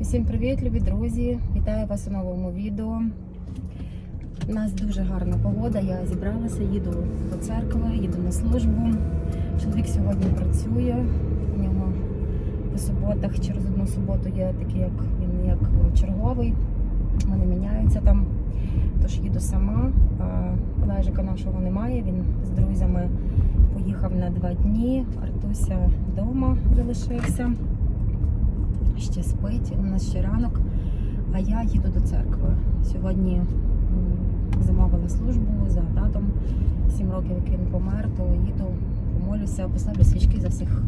Усім привіт, любі друзі! Вітаю вас у новому відео. У нас дуже гарна погода. Я зібралася, їду до церкви, їду на службу. Чоловік сьогодні працює. У нього по суботах через одну суботу є такий, як він як черговий. Вони міняються там. Тож їду сама. Олежика нашого немає. Він з друзями поїхав на два дні. Артуся вдома залишився ще спить, у нас ще ранок, а я їду до церкви. Сьогодні замовила службу за татом. Сім років, як він помер, то їду, помолюся, поставлю свічки за всіх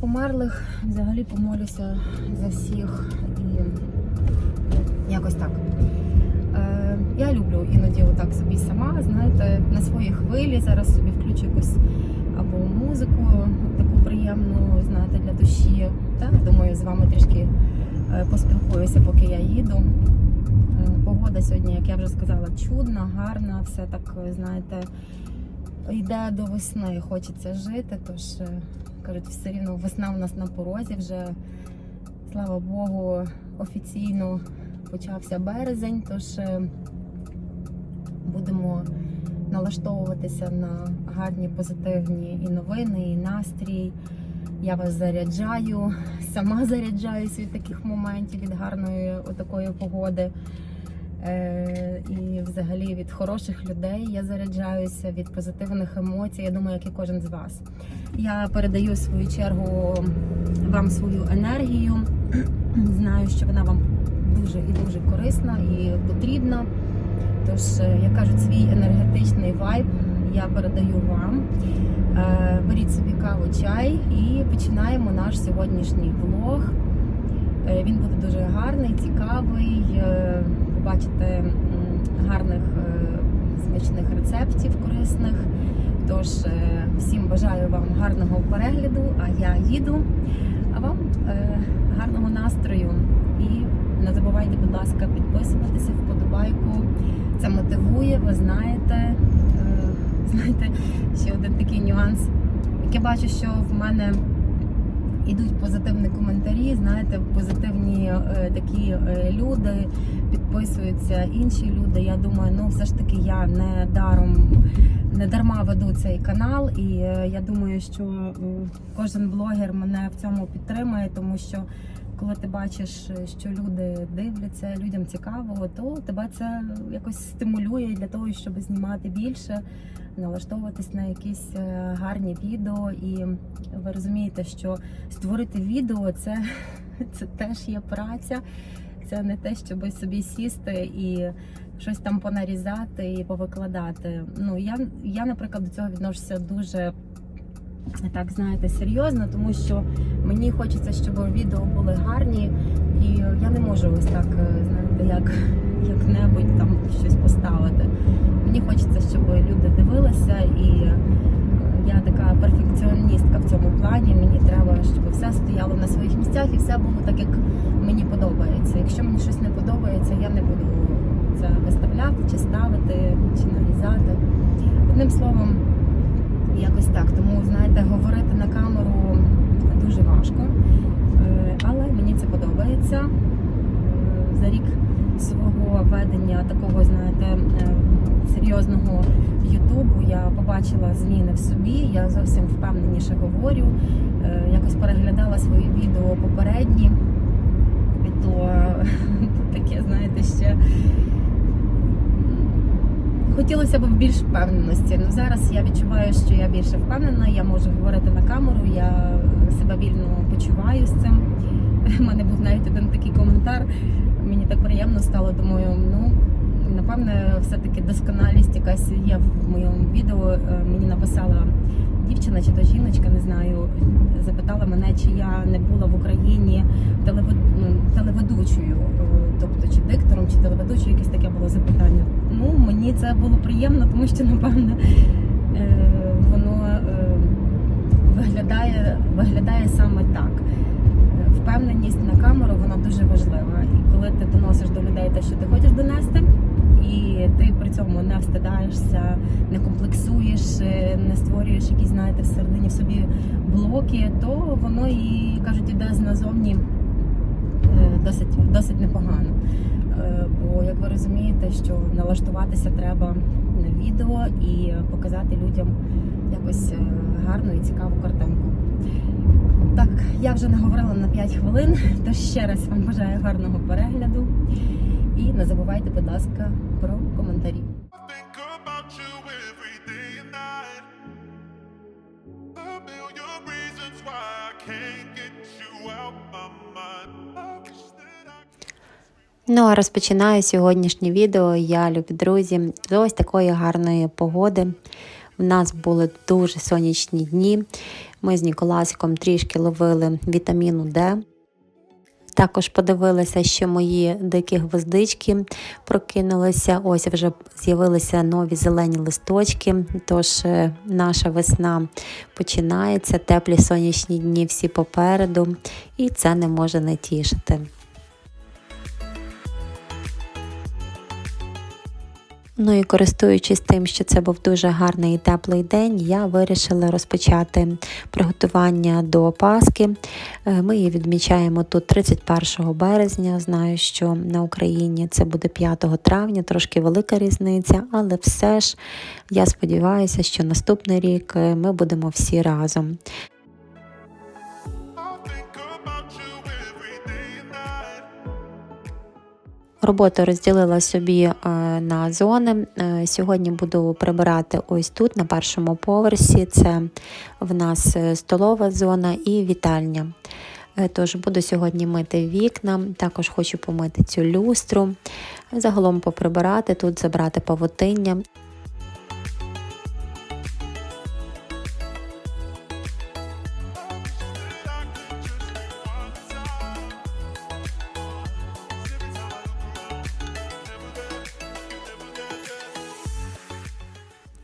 померлих. Взагалі помолюся за всіх і якось так. Е, я люблю іноді отак собі сама, знаєте, на своїй хвилі. Зараз собі включу якусь або музику таку приємну, знаєте, для душі. Так, думаю, з вами трішки е, поспілкуюся, поки я їду. Е, Погода сьогодні, як я вже сказала, чудна, гарна, все так, е, знаєте, йде до весни, хочеться жити. Тож кажуть, все рівно весна у нас на порозі вже. Слава Богу, офіційно почався березень, тож будемо налаштовуватися на гарні позитивні і новини, і настрій. Я вас заряджаю, сама заряджаюсь від таких моментів, від гарної отакої погоди. Е, і взагалі від хороших людей я заряджаюся, від позитивних емоцій. Я думаю, як і кожен з вас. Я передаю в свою чергу вам свою енергію. Знаю, що вона вам дуже і дуже корисна і потрібна. Тож, е, як кажуть, свій енергетичний вайб я передаю вам. Е, Беріть собі каву, чай і починаємо наш сьогоднішній влог. Е, Він буде дуже гарний, цікавий. Побачите гарних смачних рецептів корисних. Тож всім бажаю вам гарного перегляду, а я їду. А вам гарного настрою. І не забувайте, будь ласка, підписуватися, вподобайку. Це мотивує, ви знаєте. Е, знаєте, ще один такий нюанс. Як я бачу, що в мене ідуть позитивні коментарі, знаєте, позитивні е, такі е, люди, підписуються інші люди. Я думаю, ну все ж таки я не даром, не дарма веду цей канал, і я думаю, що кожен блогер мене в цьому підтримує, тому що коли ти бачиш, що люди дивляться, людям цікаво, то тебе це якось стимулює для того, щоб знімати більше, налаштовуватись на якісь е, гарні відео. І ви розумієте, що створити відео це, це теж є праця. Це не те, щоб собі сісти і щось там понарізати і повикладати. Ну я, я наприклад, до цього відношуся дуже так, знаєте, серйозно, тому що мені хочеться, щоб відео були гарні, і я не можу ось так, е, знаєте, як, як-небудь там щось поставити. Мені хочеться, щоб люди дивилися, і е, я така перфекціоністка в цьому плані. Мені треба, щоб все стояло на своїх місцях і все було так, як мені подобається. Якщо мені щось не подобається, я не буду це виставляти, чи ставити, чи нарізати. Одним словом, якось так. Тому, знаєте, говорити на камеру дуже важко. Е, Але мені це подобається. Е, За рік свого ведення такого, знаєте, е, серйозного Ютубу я побачила зміни в собі. Я зовсім впевненіше говорю. Якось переглядала свої відео попередні, то таке, знаєте, ще хотілося б більш впевненості. Ну зараз я відчуваю, що я більше впевнена, я можу говорити на камеру, я себе вільно почуваю з цим. У мене був навіть один такий коментар. Мені так приємно стало. Думаю, ну напевне, все-таки досконалість якась є в моєму відео. Е, Мені написала дівчина чи то жіночка, не знаю, запитала мене, чи я не була в Україні ну, телеведучою, е, тобто чи диктором, чи телеведучою, якесь таке було запитання. Ну, мені це було приємно, тому що, напевне, е, воно е, виглядає, виглядає саме так. Впевненість на камеру вона дуже важлива. І коли ти доносиш до людей те, що ти хочеш донести, і ти при цьому не встидаєшся, не комплексуєш, е, не створюєш якісь, знаєте, всередині в собі блоки, то воно і кажуть, іде назовні е, досить, досить непогано. Е, Бо, як ви розумієте, що налаштуватися треба на відео і показати людям якось е, гарну і цікаву картинку. Так, я вже наговорила на 5 хвилин, то ще раз вам бажаю гарного перегляду. І не забувайте, будь ласка, про Ну а розпочинаю сьогоднішнє відео. Я любі друзі з ось такої гарної погоди. В нас були дуже сонячні дні. Ми з Ніколасиком трішки ловили вітаміну Д. Також подивилися, що мої дикі гвоздички прокинулися. Ось вже з'явилися нові зелені листочки. Тож е, наша весна починається, теплі сонячні дні всі попереду, і це не може не тішити. Ну і користуючись тим, що це був дуже гарний і теплий день, я вирішила розпочати приготування до Пасхи. Е, Ми її відмічаємо тут 31 березня. Знаю, що на Україні це буде 5 травня, трошки велика різниця, але все ж я сподіваюся, що наступний рік е, ми будемо всі разом. Роботу розділила собі е, на зони. Е, Сьогодні буду прибирати ось тут, на першому поверсі. Це в нас е, столова зона і вітальня. Тож буду сьогодні мити вікна, також хочу помити цю люстру, загалом поприбирати тут, забрати павутиння.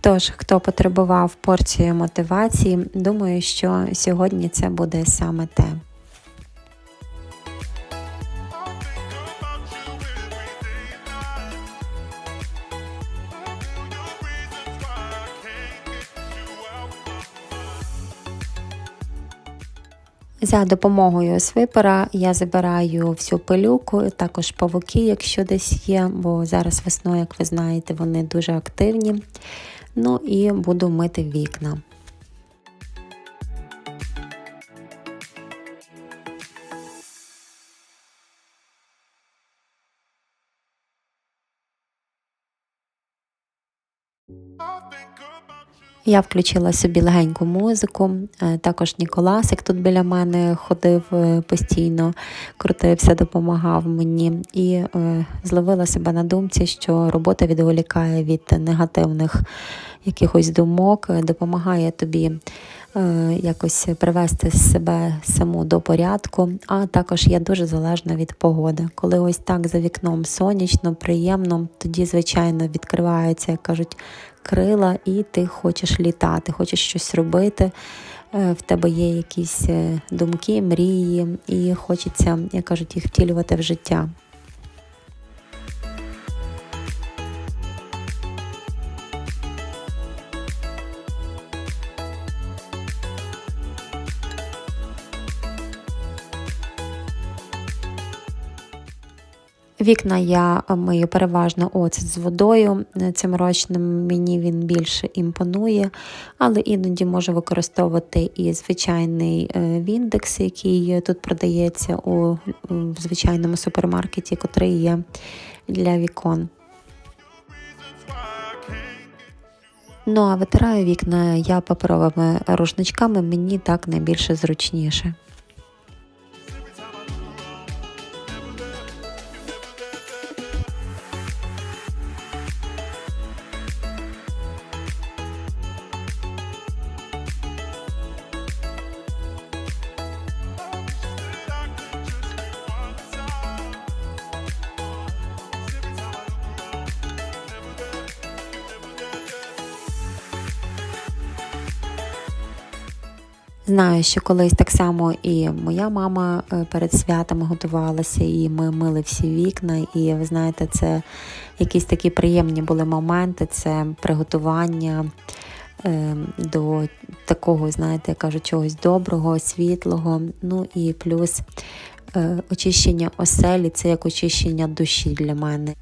Тож, хто потребував порцію мотивації, думаю, що сьогодні це буде саме те. За допомогою свипера я забираю всю пилюку, також павуки, якщо десь є, бо зараз весною, як ви знаєте, вони дуже активні. Ну і буду мити вікна. Я включила собі легеньку музику. е, Також Ніколасик тут біля мене ходив е, постійно, крутився, допомагав мені і е, зловила себе на думці, що робота відволікає від негативних якихось думок, допомагає тобі якось привести себе саму до порядку. А також я дуже залежна від погоди. Коли ось так за вікном сонячно, приємно, тоді, звичайно, відкриваються, як кажуть, крила, і ти хочеш літати, хочеш щось робити. Е, В тебе є якісь е, думки, мрії, і хочеться, як кажуть, їх втілювати в життя. Вікна я мию переважно оцет з водою. Цим рочним мені він більше імпонує, але іноді можу використовувати і звичайний е, віндекс, який тут продається у звичайному супермаркеті, котрий є для вікон. Ну а витираю вікна я паперовими рушничками, мені так найбільше зручніше. Знаю, що колись так само і моя мама е, перед святами готувалася, і ми мили всі вікна. І ви знаєте, це якісь такі приємні були моменти, це приготування е, до такого, знаєте, я кажу, чогось доброго, світлого. Ну і плюс е, очищення оселі це як очищення душі для мене.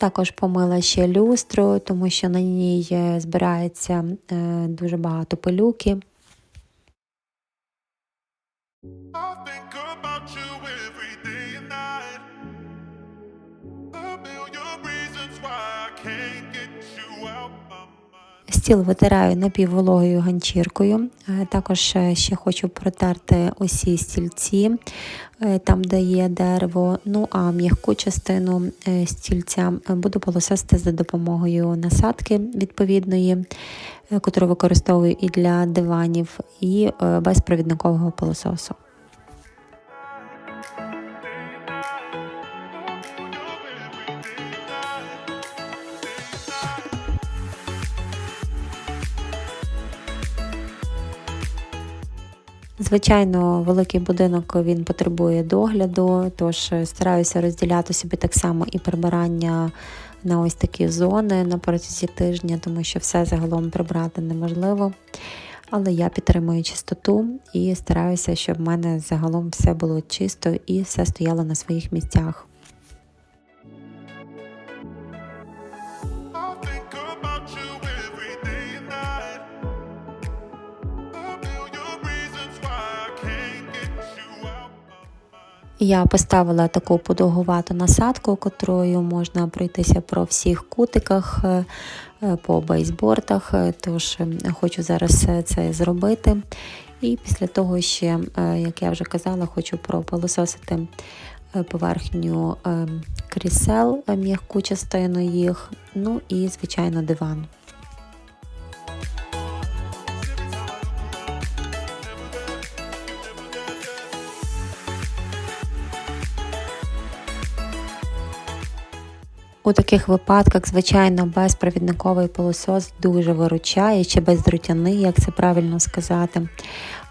Також помила ще люстру, тому що на ній е, збирається е, дуже багато пилюки. I Стіл витираю напіввологою ганчіркою. Е, Також е, ще хочу протерти усі стільці, е, там, де є дерево. Ну а м'яку частину стільця буду полососити за допомогою насадки відповідної, котру використовую і для диванів, і безпровідникового пилососу. Звичайно, великий будинок він потребує догляду, тож е, стараюся розділяти собі так само і прибирання на ось такі зони на протязі тижня, тому що все загалом прибрати неможливо. Але я підтримую чистоту і стараюся, щоб в мене загалом все було чисто і все стояло на своїх місцях. Я поставила таку подовгувату насадку, котрою можна пройтися про всіх кутиках, е, е, по бейсбордах, е, тож хочу зараз це зробити. І після того ще, як я вже казала, хочу пропилососити поверхню крісел, м'яку частину їх, ну і, звичайно, диван. У таких випадках, звичайно, безпровідниковий пилосос дуже виручає, чи бездрутяний, як це правильно сказати.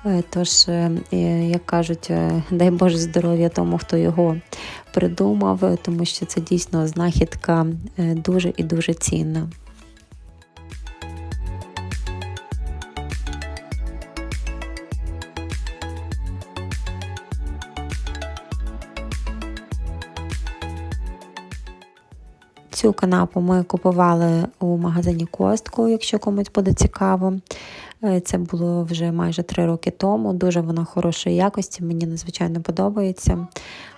Е, Тож, е, е, як кажуть, дай Боже здоров'я тому, хто його придумав, тому що це дійсно знахідка дуже і дуже цінна. Цю канапу ми купували у магазині Костку, якщо комусь буде цікаво. Е, Це було вже майже три роки тому. Дуже вона хорошої якості, мені надзвичайно подобається.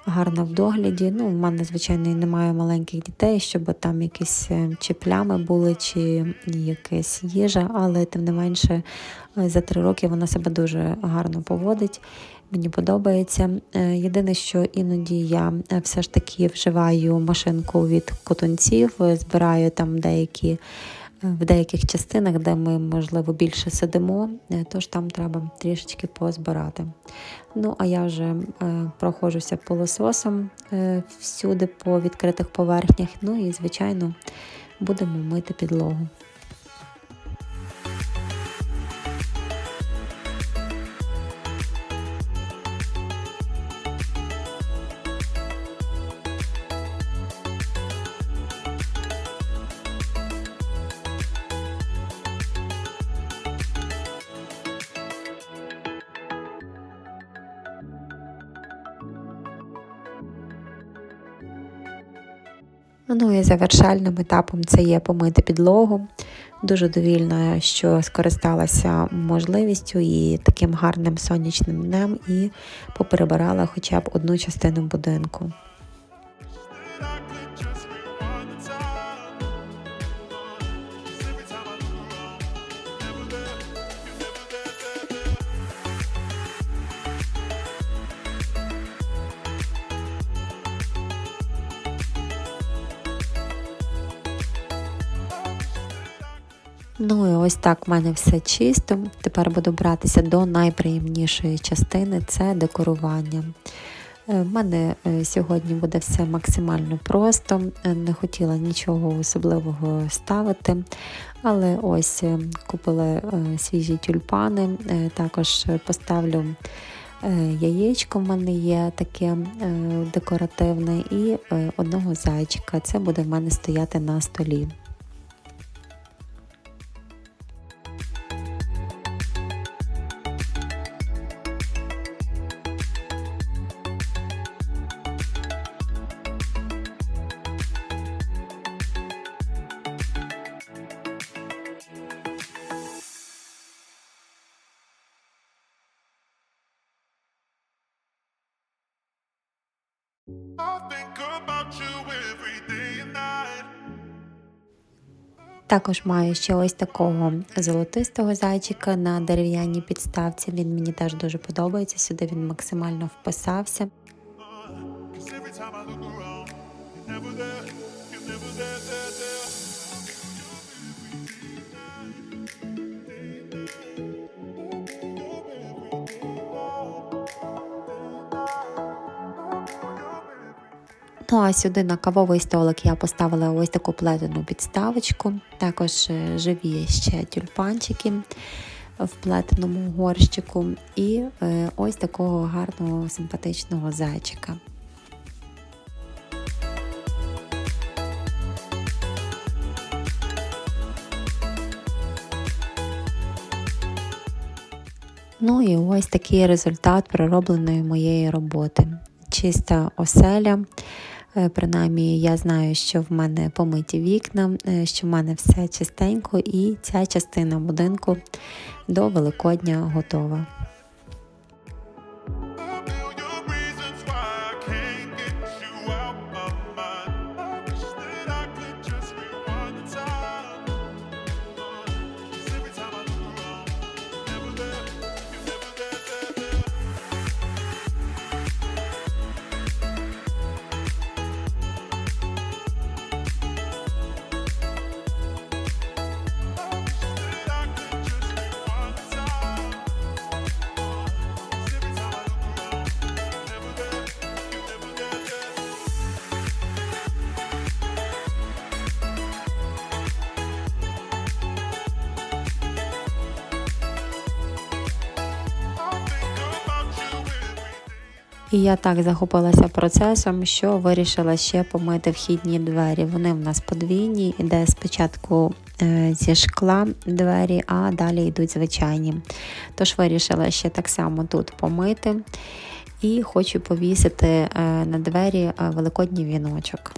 Гарна в догляді. Ну, в мене, звичайно, і немає маленьких дітей, щоб там якісь е, чи плями були, чи якась їжа, але тим не менше е, за три роки вона себе дуже гарно поводить. Мені подобається. Е, Єдине, що іноді я е, все ж таки вживаю машинку від котунців, е, збираю там деякі в деяких частинах, де ми, можливо, більше сидимо, тож там треба трішечки позбирати. Ну, а я вже е, проходжуся пилососом всюди по відкритих поверхнях. Ну і, звичайно, будемо мити підлогу. Ну і завершальним етапом це є помити підлогу. Дуже довільна, що скористалася можливістю і таким гарним сонячним днем і поперебирала хоча б одну частину будинку. Так в мене все чисто. Тепер буду братися до найприємнішої частини це декорування. Е, В мене е, сьогодні буде все максимально просто, Е, не хотіла нічого особливого ставити, але ось купила свіжі тюльпани, також поставлю Яєчко в мене є таке декоративне, і одного зайчика. Це буде в мене стояти на столі. Також маю ще ось такого золотистого зайчика на дерев'яній підставці. Він мені теж дуже подобається. Сюди він максимально вписався. Ну а сюди на кавовий столик я поставила ось таку плетену підставочку. Також е, живі ще тюльпанчики в плетеному горщику, і е, ось такого гарного симпатичного зайчика. Ну і ось такий результат проробленої моєї роботи. Чиста оселя. Е, Принаймні, я знаю, що в мене помиті вікна, е, що в мене все чистенько, і ця частина будинку до Великодня готова. І я так захопилася процесом, що вирішила ще помити вхідні двері. Вони в нас подвійні, іде спочатку е, зі шкла двері, а далі йдуть звичайні. Тож вирішила ще так само тут помити. І хочу повісити е, на двері е, великодній віночок.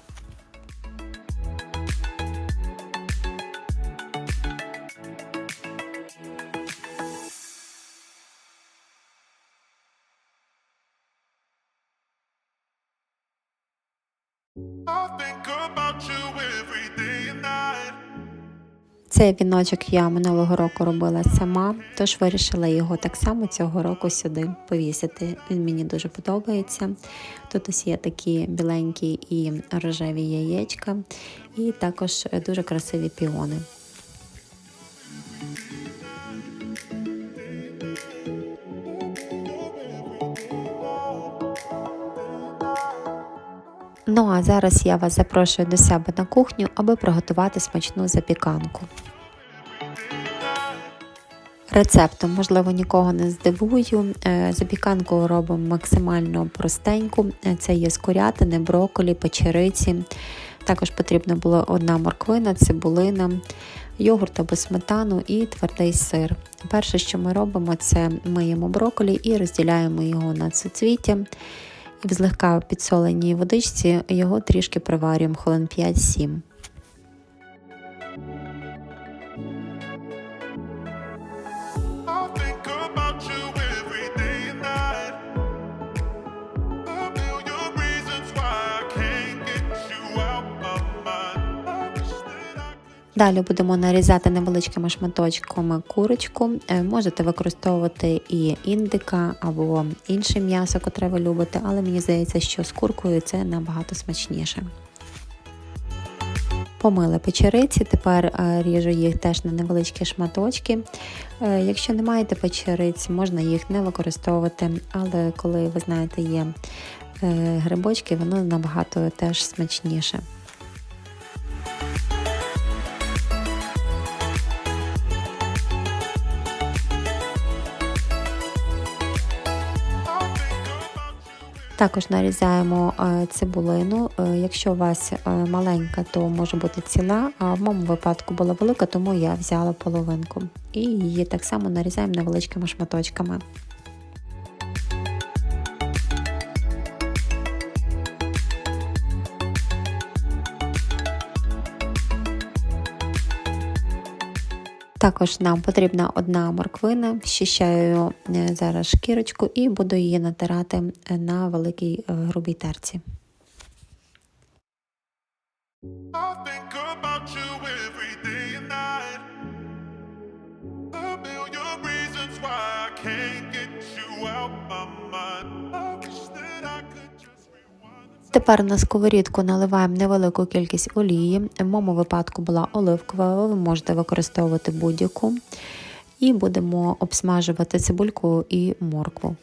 Цей віночок я минулого року робила сама, тож вирішила його так само цього року сюди повісити. Він мені дуже подобається. Тут ось є такі біленькі і рожеві яєчка, і також дуже красиві піони. Ну а зараз я вас запрошую до себе на кухню, аби приготувати смачну запіканку. Рецептом, можливо, нікого не здивую. Е, Запіканку робимо максимально простеньку. Е, Це є з курятини, брокколі, печериці. Також потрібна була одна морквина, цибулина, йогурт або сметану і твердий сир. Перше, що ми робимо, це миємо брокколі і розділяємо його на суцвіття. В злегка підсоленій водичці його трішки приварюємо хвилин 5-7. Далі будемо нарізати невеличкими шматочками курочку. Е, Можете використовувати і індика або інше м'ясо, котре ви любите, але мені здається, що з куркою це набагато смачніше. Помила печериці, тепер е, ріжу їх теж на невеличкі шматочки. Е, Якщо не маєте печериць, можна їх не використовувати, але коли ви знаєте є грибочки, воно набагато теж смачніше. Також нарізаємо е, цибулину. Е, Якщо у вас е, маленька, то може бути ціла, а в моєму випадку була велика, тому я взяла половинку. І її так само нарізаємо невеличкими шматочками. Також нам потрібна одна морквина, щищаю е, зараз шкірочку і буду її натирати на великій е, грубій терці. Can't get you out my mind. Тепер на сковорідку наливаємо невелику кількість олії. В моєму випадку була оливкова, ви можете використовувати будь-яку. І будемо обсмажувати цибульку і моркву.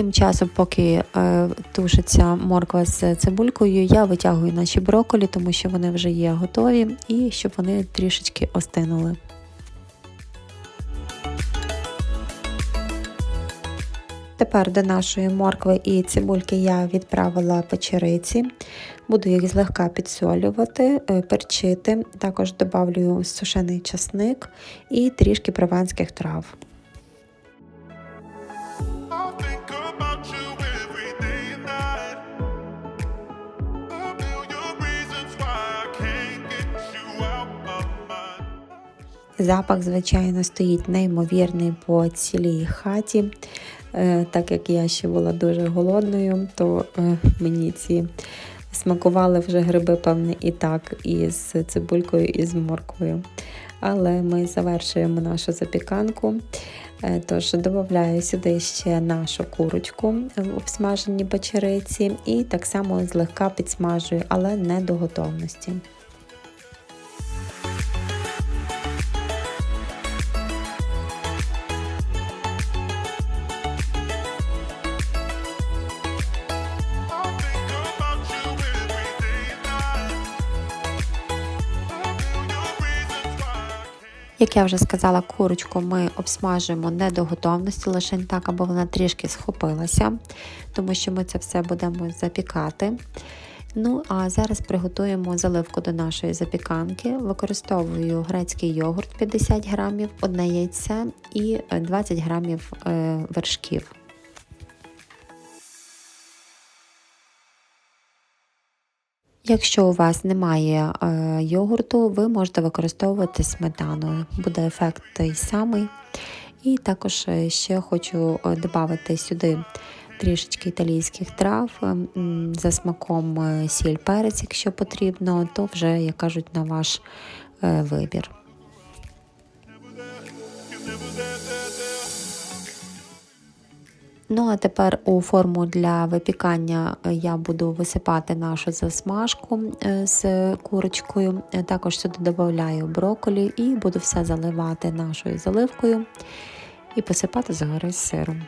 Тим часом, поки е, тушиться морква з цибулькою, я витягую наші брокколі, тому що вони вже є готові, і щоб вони трішечки остинули. Тепер до нашої моркви і цибульки я відправила печериці. Буду їх злегка підсолювати, е, перчити. Також додавлю сушений часник і трішки прованських трав. Запах, звичайно, стоїть неймовірний по цілій хаті. Е, Так як я ще була дуже голодною, то е, мені ці смакували вже гриби, певне, і так, і з цибулькою, і з морквою. Але ми завершуємо нашу запіканку. Е, Тож додаю сюди ще нашу курочку в обсмаженій печериці і так само злегка підсмажую, але не до готовності. Як я вже сказала, курочку ми обсмажуємо не до готовності, лише так, аби вона трішки схопилася, тому що ми це все будемо запікати. Ну, а зараз приготуємо заливку до нашої запіканки. Використовую грецький йогурт 50 грамів, одне яйце і е, 20 грамів е, вершків. Якщо у вас немає е, йогурту, ви можете використовувати сметану. Буде ефект той самий. І також е, ще хочу е, додати сюди трішечки італійських трав, е, за смаком сіль перець, якщо потрібно, то вже, як кажуть, на ваш вибір. Ну а тепер у форму для випікання е, я буду висипати нашу засмажку е, з курочкою. Е, Також сюди додаю брокколі і буду все заливати нашою заливкою і посипати згори з сиром.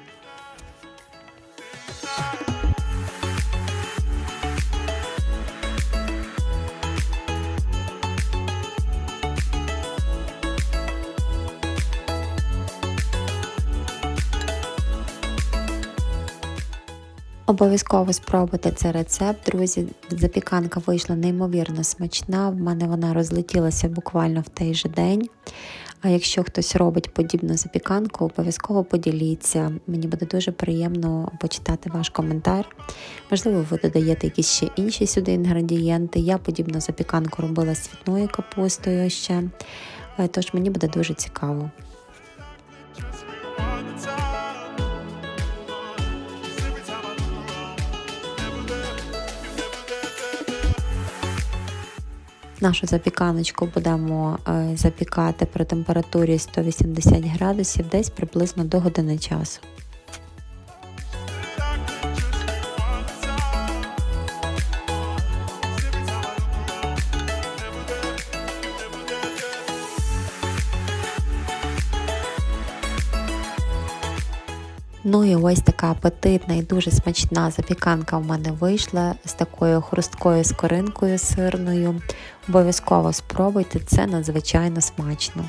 Обов'язково спробуйте цей рецепт, друзі. Запіканка вийшла неймовірно смачна. В мене вона розлетілася буквально в той же день. А якщо хтось робить подібну запіканку, обов'язково поділіться. Мені буде дуже приємно почитати ваш коментар. Можливо, ви додаєте якісь ще інші сюди інгредієнти. Я подібну запіканку робила з цвітною капустою ще. Е, Тож мені буде дуже цікаво. Нашу запіканочку будемо е, запікати при температурі 180 градусів десь приблизно до години часу. Ну і ось така апетитна і дуже смачна запіканка в мене вийшла з такою хрусткою скоринкою сирною. Обов'язково спробуйте, це надзвичайно смачно.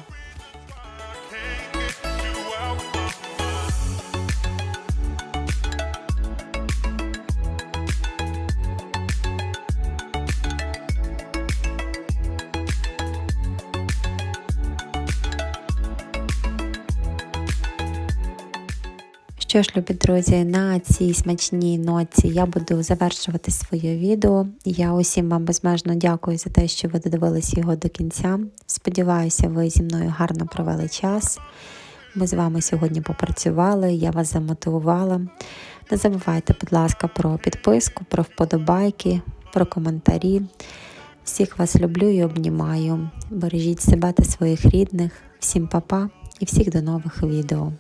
Що ж, любі друзі, на цій смачній ноці я буду завершувати своє відео. Я усім вам безмежно дякую за те, що ви додивились його до кінця. Сподіваюся, ви зі мною гарно провели час. Ми з вами сьогодні попрацювали, я вас замотивувала. Не забувайте, будь ласка, про підписку, про вподобайки, про коментарі. Всіх вас люблю і обнімаю. Бережіть себе та своїх рідних. Всім па-па і всіх до нових відео.